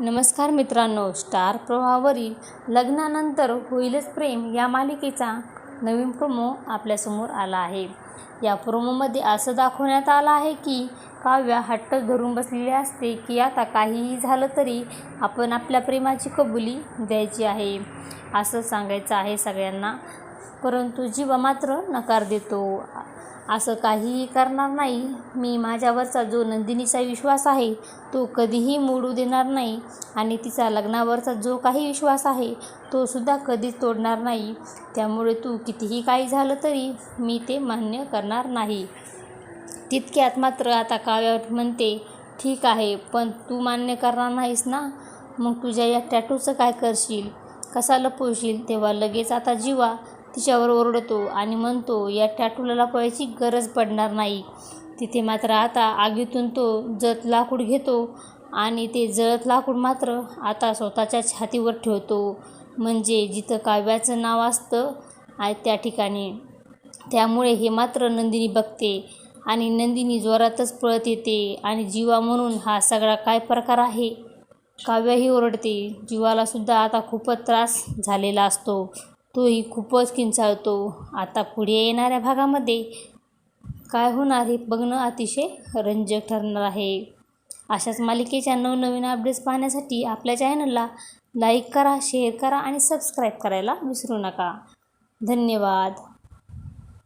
नमस्कार मित्रांनो स्टार प्रवाहावरील लग्नानंतर होईलच प्रेम या मालिकेचा नवीन प्रोमो आपल्यासमोर आला आहे. या प्रोमोमध्ये असं दाखवण्यात आलं आहे की काव्या हट्ट धरून बसलेली असते की आता काहीही झालं तरी आपण आपल्या प्रेमाची कबुली द्यायची आहे. असं सांगायचं आहे सगळ्यांना परंतु जीवा मात्र नकार देतो. असं काहीही करणार नाही. मी माझ्यावरचा जो नंदिनीचा विश्वास आहे तो कधीही मोडू देणार नाही. आणि तिचा लग्नावरचा जो काही विश्वास आहे तो सुद्धा कधीच तोडणार नाही. त्यामुळे तू कितीही काही झालं तरी मी ते मान्य करणार नाही. तितक्यात मात्र आता काव्या म्हणते ठीक आहे पण तू मान्य करणार नाहीस ना? मग तुझ्या या टॅटूचं काय करशील? कसा लपवशील तेव्हा लगेच आता जीवा तिच्यावर ओरडतो आणि म्हणतो या टॅटूला लपवायची गरज पडणार नाही. तिथे मात्र आता आगीतून तो जत लाकूड घेतो आणि ते जळत लाकूड मात्र आता स्वतःच्या छातीवर ठेवतो. म्हणजे जिथं काव्याचं नाव असतं आहे त्या ठिकाणी. त्यामुळे हे मात्र नंदिनी बघते आणि नंदिनी जोरातच पळत येते आणि जीवा म्हणून हा सगळा काय प्रकार आहे? काव्याही ओरडते. जीवालासुद्धा आता खूपच त्रास झालेला असतो. तोही खूपच किंचाळतो. आता पुढे येणाऱ्या भागामध्ये काय होणार हे बघणं अतिशय रंजक ठरणार आहे. अशाच मालिकेच्या नवनवीन अपडेट्स पाहण्यासाठी आपल्या चॅनलला लाईक करा शेअर करा आणि सबस्क्राईब करायला विसरू नका. धन्यवाद.